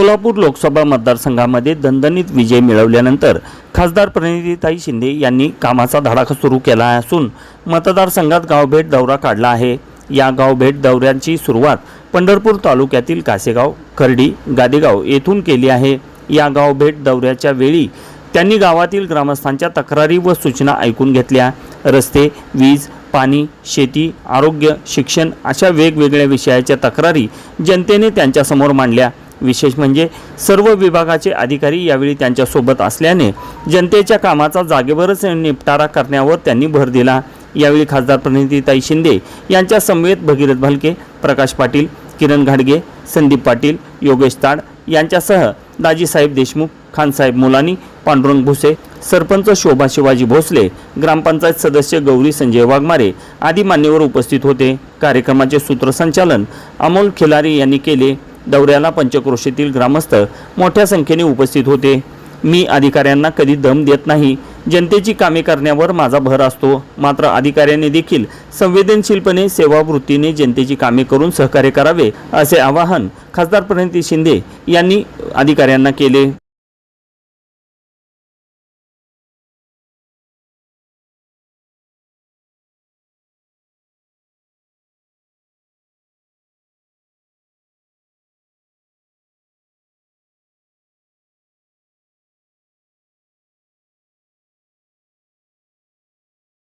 सोलापूर लोकसभा मतदारसंघामध्ये दणदणीत विजय मिळवल्यानंतर खासदार प्रणितीताई शिंदे यांनी कामाचा धडाका सुरू केला असून मतदारसंघात गावभेट दौरा काढला आहे. या गावभेट दौऱ्यांची सुरुवात पंढरपूर तालुक्यातील कासेगाव खर्डी गादेगाव येथून केली आहे. या गावभेट दौऱ्याच्या वेळी त्यांनी गावातील ग्रामस्थांच्या तक्रारी व सूचना ऐकून घेतल्या. रस्ते वीज पाणी शेती आरोग्य शिक्षण अशा वेगवेगळ्या विषयाच्या तक्रारी जनतेने त्यांच्यासमोर मांडल्या. विशेष म्हणजे सर्व विभागाचे अधिकारी यावेळी त्यांच्यासोबत असल्याने जनतेच्या कामाचा जागेवरच निपटारा करण्यावर त्यांनी भर दिला. यावेळी खासदार प्रणितीताई शिंदे यांच्या समवेत भगीरथ भालके प्रकाश पाटील किरण घाडगे संदीप पाटील योगेश ताड यांच्यासह दाजीसाहेब देशमुख खानसाहेब मुलानी पांडुरंग भुसे सरपंच शोभा शिवाजी भोसले ग्रामपंचायत सदस्य गौरी संजय वाघमारे आदी मान्यवर उपस्थित होते. कार्यक्रमाचे सूत्रसंचालन अमोल खिलारी यांनी केले. दौऱ्याला पंचक्रोशीतील ग्रामस्थ मोठ्या संख्येने उपस्थित होते. मी अधिकाऱ्यांना कधी दम देत नाही. जनतेची कामे करण्यावर माझा भर असतो. मात्र अधिकाऱ्यांनी देखील संवेदनशीलपणे सेवावृत्तीने जनतेची कामे करून सहकार्य करावे असे आवाहन खासदार प्रणिती शिंदे यांनी अधिकाऱ्यांना केले.